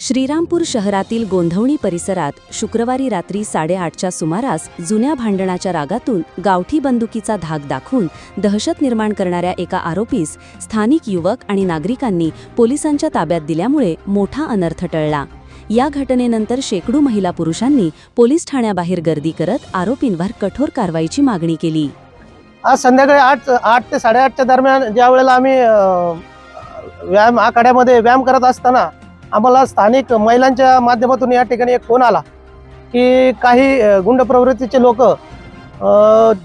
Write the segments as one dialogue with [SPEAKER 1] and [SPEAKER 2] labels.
[SPEAKER 1] श्रीरामपूर शहरातील गोंधवणी परिसरात शुक्रवारी रात्री साडेआठच्या सुमारास जुन्या भांडणाच्या रागातून गावठी बंदुकीचा धाक दाखवून दहशत निर्माण करणाऱ्या एका आरोपीस स्थानिक युवक आणि नागरिकांनी पोलिसांच्या ताब्यात दिल्यामुळे मोठा अनर्थ टळला. या घटनेनंतर शेकडो महिला पुरुषांनी पोलीस ठाण्याबाहेर गर्दी करत आरोपींवर कठोर कारवाईची मागणी केली.
[SPEAKER 2] आज संध्याकाळी आठ आठ ते साडेआठच्या दरम्यान ज्या वेळेला आम्ही व्यायाम आखाड्यामध्ये व्यायाम करत असताना आम्हाला स्थानिक महिलांच्या माध्यमातून या ठिकाणी एक फोन आला की काही गुंड प्रवृत्तीचे लोक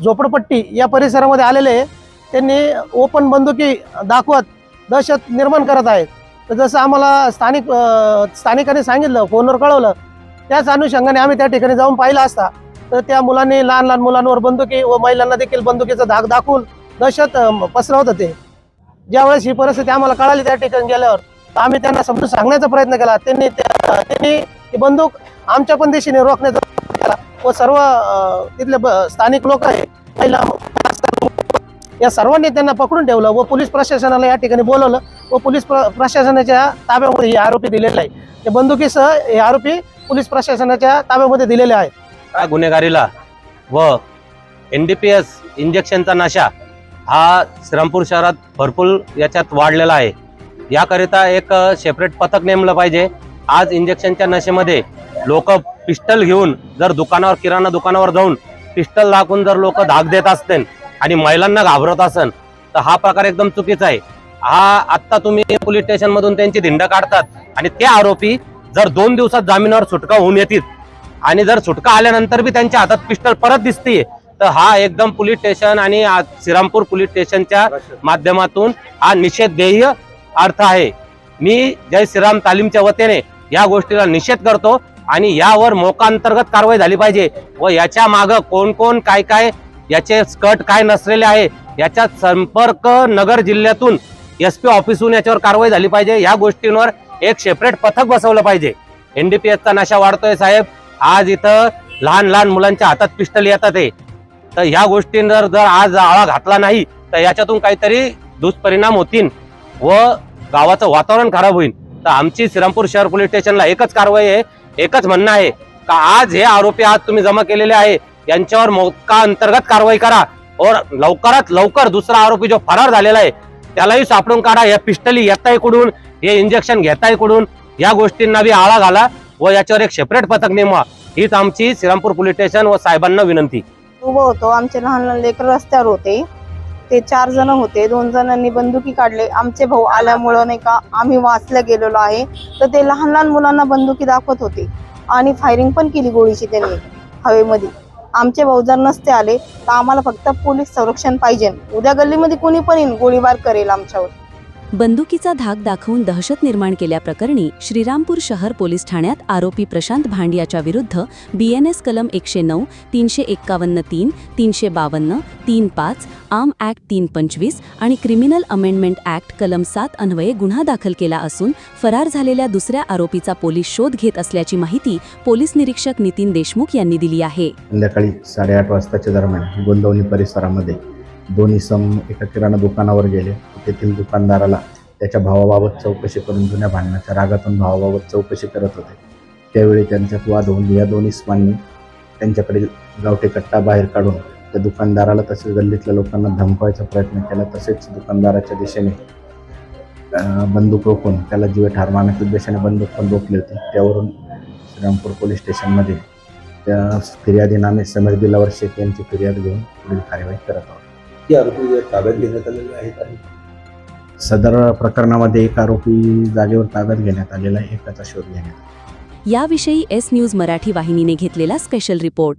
[SPEAKER 2] झोपडपट्टी या परिसरामध्ये आलेले त्यांनी ओपन बंदुकी दाखवत दहशत निर्माण करत आहेत. तर जसं आम्हाला स्थानिक स्थानिकांनी सांगितलं फोनवर कळवलं त्याच अनुषंगाने आम्ही त्या ठिकाणी जाऊन पाहिलं असता. तर त्या मुलांनी लहान लहान मुलांवर बंदुकी व महिलांना देखील बंदुकीचा धाक दाखवून दहशत पसरवत होते. ज्यावेळेस ही परिस्थिती आम्हाला कळाली त्या ठिकाणी गेल्यावर तर आम्ही त्यांना समजून सांगण्याचा प्रयत्न केला. त्यांनी त्या- त्यांनी ही बंदूक आमच्या पण दिशेने रोखण्याचा प्रयत्न केला. व सर्व तिथले ब- स्थानिक लोक आहे महिला या सर्वांनी त्यांना पकडून ठेवलं व पोलीस प्रशासनाला या ठिकाणी बोलवलं. व पोलीस प्र- प्रशासनाच्या ताब्यामध्ये हे आरोपी दिलेले आहे बंदुकीसह हे आरोपी पोलीस प्रशासनाच्या ताब्यामध्ये दिलेले आहेत.
[SPEAKER 3] त्या गुन्हेगारीला व एन डी पी एस इंजेक्शनचा नशा हा श्रमपूर शहरात भरपूर याच्यात वाढलेला आहे. याकरिता एक सेपरेट पथक नेमलं पाहिजे. आज इंजेक्शनच्या नशेमध्ये लोक पिस्टल घेऊन जर दुकानावर किराणा दुकानावर जाऊन पिस्टल दाखवून जर लोक धाक देत असतील आणि महिलांना घाबरत असेल तर हा प्रकार एकदम चुकीचा आहे. हा आत्ता तुम्ही पोलीस स्टेशन मधून त्यांची धिंड काढतात आणि ते आरोपी जर दोन दिवसात जामिनावर सुटका होऊन येतील आणि जर सुटका आल्यानंतर बी त्यांच्या हातात पिस्टल परत दिसते तर हा एकदम पोलीस स्टेशन आणि श्रीरामपूर पोलीस स्टेशनच्या माध्यमातून हा निषेधेय अर्थ आहे. मी जय श्रीराम तालीमच्या वतीने या गोष्टीला निषेध करतो आणि यावर मोकांतर्गत कारवाई झाली पाहिजे व याच्या माग कोण कोण काय काय याचे स्कट काय नसलेले आहे याच्या संपर्क नगर जिल्ह्यातून एस पी ऑफिसहून याच्यावर कारवाई झाली पाहिजे. या गोष्टींवर एक सेपरेट पथक बसवलं पाहिजे. एनडीपीएसचा नशा वाढतोय साहेब. आज इथं लहान लहान मुलांच्या हातात पिस्टल येतात आहे तर ह्या गोष्टींवर जर आज आळा घातला नाही तर याच्यातून काहीतरी दुष्परिणाम होतील. व गावाचं वातावरण खराब होईल. तर आमची श्रीरामपूर शहर पोलीस स्टेशनला एकच कारवाई आहे एकच म्हणणं आहे का आज हे आरोपी आज तुम्ही जमा केलेले आहे यांच्यावर मोका अंतर्गत कारवाई करा. और लवकरात लवकर दुसरा आरोपी जो फरार झालेला आहे त्यालाही सापडून काढा. या पिस्टली येताय कुठून हे इंजेक्शन घेताय कुठून या गोष्टींना बी आळा घाला व याच्यावर एक सेपरेट पथक नेमवा. हीच आमची श्रीरामपूर पोलीस स्टेशन व साहेबांना विनंती.
[SPEAKER 4] उभं होतो. आमचे लहान लहान लेकर रस्त्यावर होते. ते चार जण होते. दोन जणांनी बंदुकी काढले. आमचे भाऊ आल्यामुळं नाही का आम्ही वाचल्या गेलेलो आहे. तर ते लहान लहान मुलांना बंदुकी दाखवत होते. आणि फायरिंग पण केली गोळीची त्यांनी हवेमध्ये. आमचे भाऊ जर नसते आले तर आम्हाला फक्त पोलीस संरक्षण पाहिजे. उद्या गल्लीमध्ये कोणी पण येईन गोळीबार करेल आमच्यावर.
[SPEAKER 1] बंदुकीचा धाक दाखवून दहशत निर्माण केल्याप्रकरणी श्रीरामपूर शहर पोलीस ठाण्यात आरोपी प्रशांत भांडियाच्या विरुद्ध बीएनएस कलम एकशे नऊ तीनशे एक्कावन्न तीन तीनशे बावन्न तीन पाच आम ॲक्ट तीन पंचवीस आणि क्रिमिनल अमेंडमेंट ॲक्ट कलम सात अन्वये गुन्हा दाखल केला असून फरार झालेल्या दुसऱ्या आरोपीचा पोलीस शोध घेत असल्याची माहिती पोलीस निरीक्षक नितीन देशमुख यांनी दिली आहे.
[SPEAKER 5] संध्याकाळी साडेआठ वाजताच्या दरम्यान गोंदवणी परिसरामध्ये दोन्ही सम एका किराणा दुकानावर गेले. तेथील दुकानदाराला त्याच्या भावाबाबत चौकशी करून जुन्या भांडणाच्या रागातून भावाबाबत चौकशी करत होते. त्यावेळी त्यांच्यात वाद होऊन या दोन्ही स्मांनी त्यांच्याकडील गावठी कट्टा बाहेर काढून त्या दुकानदाराला तसेच गल्लीतल्या लोकांना धमकावायचा प्रयत्न केला. तसेच दुकानदाराच्या दिशेने बंदूक रोखून त्याला जीवे ठार मारण्याच्या उद्देशाने बंदूक पण रोखली होती. त्यावरून श्रीरामपूर पोलीस स्टेशनमध्ये त्या फिर्यादीनामे समीर दिलावर शेख यांची फिर्याद घेऊन पुढील कार्यवाही करत आहोत.
[SPEAKER 6] किती आरोपी ताब्यात घेण्यात आलेले आहेत आणि
[SPEAKER 5] सदर प्रकरणामध्ये एक आरोपी जागेवर ताब्यात घेण्यात आलेला आहे एकाचा शोध घेण्यात आला.
[SPEAKER 1] याविषयी एस न्यूज मराठी वाहिनीने घेतलेला स्पेशल रिपोर्ट